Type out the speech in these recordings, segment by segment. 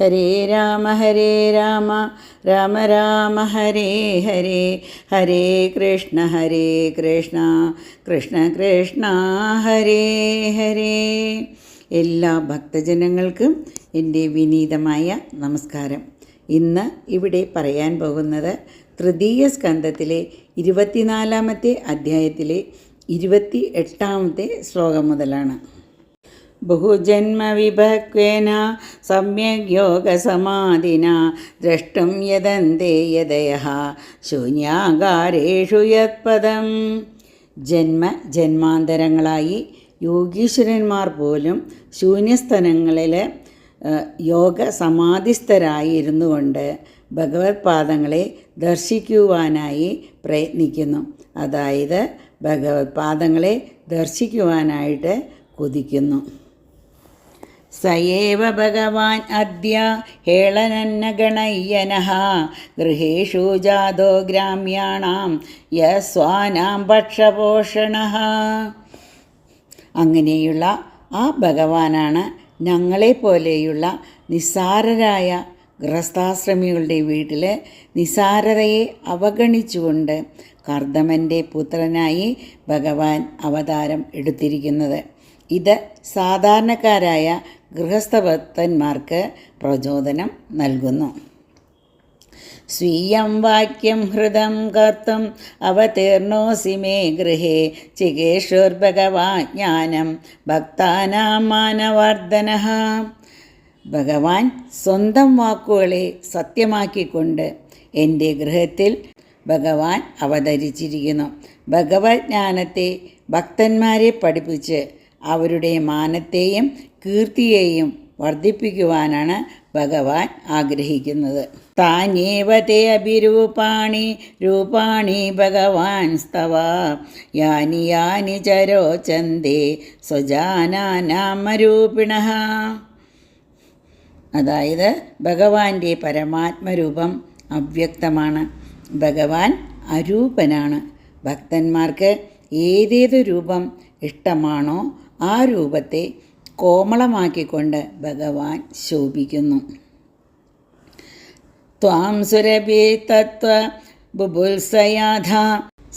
ഹരേ രാമ ഹരേ രാമ രാമ രാമ ഹരേ ഹരേ ഹരേ കൃഷ്ണ ഹരേ കൃഷ്ണ കൃഷ്ണ കൃഷ്ണ ഹരേ ഹരേ. എല്ലാ ഭക്തജനങ്ങൾക്കും എന്റെ വിനീതമായ നമസ്കാരം. ഇന്ന് ഇവിടെ പറയാൻ പോകുന്നത് തൃതീയ സ്കന്ധത്തിലെ ഇരുപത്തിനാലാമത്തെ അധ്യായത്തിലെ ഇരുപത്തി എട്ടാമത്തെ ശ്ലോകം മുതലാണ്. സമ്യക് യോഗസമാധിന ദ്രഷ്ടും യദന്തേ യദയ ശൂന്യാകാരേഷു യത്പദം. ജന്മ ജന്മാന്തരങ്ങളായി യോഗീശ്വരന്മാർ പോലും ശൂന്യസ്ഥലങ്ങളിൽ യോഗ സമാധിസ്ഥരായി ഇരുന്നു കൊണ്ട് ഭഗവത് പാദങ്ങളെ ദർശിക്കുവാനായി പ്രയത്നിക്കുന്നു. അതായത് ഭഗവത് പാദങ്ങളെ ദർശിക്കുവാനായിട്ട് കൊതിക്കുന്നു. സയേവ ഭഗവാൻ അദ്യ ഹേളനന്നഗണയ്യന ഗൃഹേഷു ജാതോ ഗ്രാമ്യാണാം യസ്വാനാം ഭക്ഷപോഷണ അങ്ങനെയുള്ള ആ ഭഗവാനാണ് ഞങ്ങളെപ്പോലെയുള്ള നിസ്സാരരായ ഗൃഹസ്ഥാശ്രമികളുടെ വീട്ടിൽ നിസ്സാരതയെ അവഗണിച്ചുകൊണ്ട് കർദമന്റെ പുത്രനായി ഭഗവാൻ അവതാരം എടുത്തിരിക്കുന്നത്. ഇത് സാധാരണക്കാരായ ഗൃഹസ്ഥഭക്തന്മാർക്ക് പ്രചോദനം നൽകുന്നു. സ്വീയം വാക്യം ഹൃദം കർത്തും അവതീർണോസി മേ ഗൃഹേ. ചികേഷുർഭഗവാ ജ്ഞാനം ഭക്താനാം മാനവർദ്ധന. ഭഗവാൻ സ്വന്തം വാക്കുകളെ സത്യമാക്കിക്കൊണ്ട് എന്റെ ഗൃഹത്തിൽ ഭഗവാൻ അവതരിച്ചിരിക്കുന്നു. ഭഗവത് ജ്ഞാനത്തെ ഭക്തന്മാരെ പഠിപ്പിച്ച് അവരുടെ മാനത്തെയും കീർത്തിയെയും വർദ്ധിപ്പിക്കുവാനാണ് ഭഗവാൻ ആഗ്രഹിക്കുന്നത്. താനേവത്തെ അഭിരൂപാണി രൂപാണി ഭഗവാൻ സ്തവ. യാനി യാനി ചരോചന്തേ സ്വജാനാമരൂപിണ അതായത് ഭഗവാന്റെ പരമാത്മരൂപം അവ്യക്തമാണ്. ഭഗവാൻ അരൂപനാണ്. ഭക്തന്മാർക്ക് ഏതേതു രൂപം ഇഷ്ടമാണോ ആ രൂപത്തെ കോമളമാക്കിക്കൊണ്ട് ഭഗവാൻ ശോഭിക്കുന്നു. ത്വാം സുരഭി തത്വ ബുബുത്സയാധ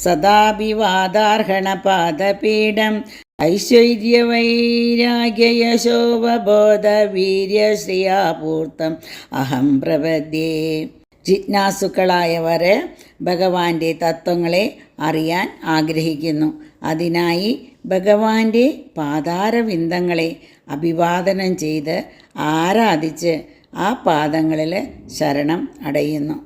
സദാഭിവാദാർഹണപാദപീഠം ഐശ്വര്യവൈരാഗ്യയശോവബോധ വീര്യശ്രിയാപൂർത്തം അഹം പ്രപദ്യേ ജിജ്ഞാസുക്കളായവർ ഭഗവാന്റെ തത്വങ്ങളെ അറിയാൻ ആഗ്രഹിക്കുന്നു. അതിനായി ഭഗവാന്റെ പാതാരവിന്ദങ്ങളെ അഭിവാദനം ചെയ്ത് ആരാധിച്ച് ആ പാദങ്ങളിൽ ശരണം അടയുന്നു.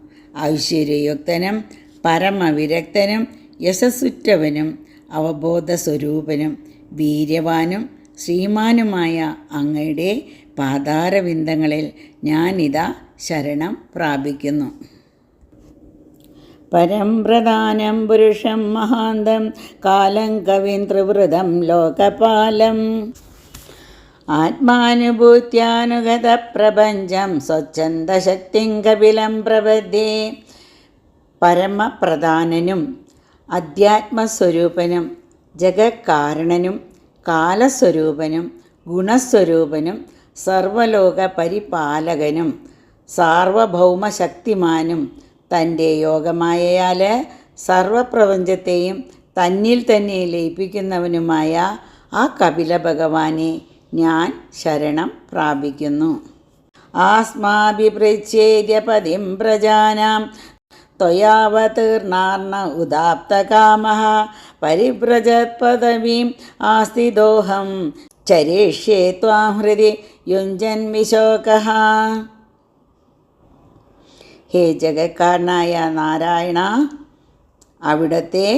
ഐശ്വര്യയുക്തനും പരമവിരക്തനും യശസ്സുറ്റവനും അവബോധ സ്വരൂപനും വീര്യവാനും ശ്രീമാനുമായ അങ്ങയുടെ പാതാരവിന്ദങ്ങളിൽ ഞാനിതാ ശരണം പ്രാപിക്കുന്നു. പരം പ്രധാനം പുരുഷം മഹാന്തം കാലം കവിൻ ത്രിവൃതം ലോകപാലം. ആത്മാനുഭൂത്യാനുഗത പ്രപഞ്ചം സ്വച്ഛന്ദശക്തിം കപിലം പ്രപദ്യേ പരമപ്രധാനനും അധ്യാത്മസ്വരൂപനും ജഗക്കാരണനും കാലസ്വരൂപനും ഗുണസ്വരൂപനും സർവലോക പരിപാലകനും സാർവഭൗമശക്തിമാനും തന്റെ യോഗമായയാൽ സർവപ്രപഞ്ചത്തെയും തന്നിൽ തന്നെ ലയിപ്പിക്കുന്നവനുമായ ആ കപില ഭഗവാനെ ഞാൻ ശരണം പ്രാപിക്കുന്നു. ആസ്മാഭിപൃച്ഛേദ്യ പതിം പ്രജാനാം. ത്വയാവതീർണാർണ ഉദാപ്തകാമ പരിവ്രജത്പദവീം ആസ്തിദോഹം. ചരേഷ്യേ ത്വാം ഹൃദി യുഞ്ജന്വിശോക ഹേ ജഗക്കാരനായ നാരായണ അവിടുത്തെ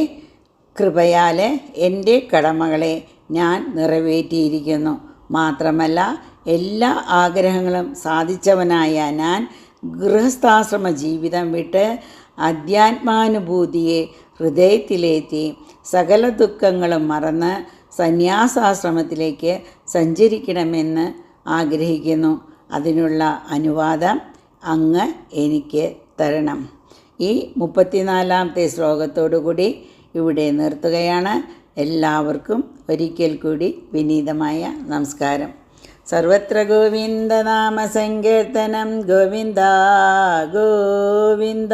കൃപയാൽ എന്റെ കടമകളെ ഞാൻ നിറവേറ്റിയിരിക്കുന്നു. മാത്രമല്ല എല്ലാ ആഗ്രഹങ്ങളും സാധിച്ചവനായ ഞാൻ ഗൃഹസ്ഥാശ്രമ ജീവിതം വിട്ട് അധ്യാത്മാനുഭൂതിയെ ഹൃദയത്തിലേത്തി സകല ദുഃഖങ്ങളും മറന്ന് സന്യാസാശ്രമത്തിലേക്ക് സഞ്ചരിക്കണമെന്ന് ആഗ്രഹിക്കുന്നു. അതിനുള്ള അനുവാദം അങ്ങ് എനിക്ക് തരണം. ഈ മുപ്പത്തിനാലാമത്തെ ശ്ലോകത്തോടു കൂടി ഇവിടെ നിർത്തുകയാണ്. എല്ലാവർക്കും ഒരിക്കൽ കൂടി വിനീതമായ നമസ്കാരം. സർവത്ര ഗോവിന്ദനാമ സങ്കീർത്തനം ഗോവിന്ദ ഗോവിന്ദ.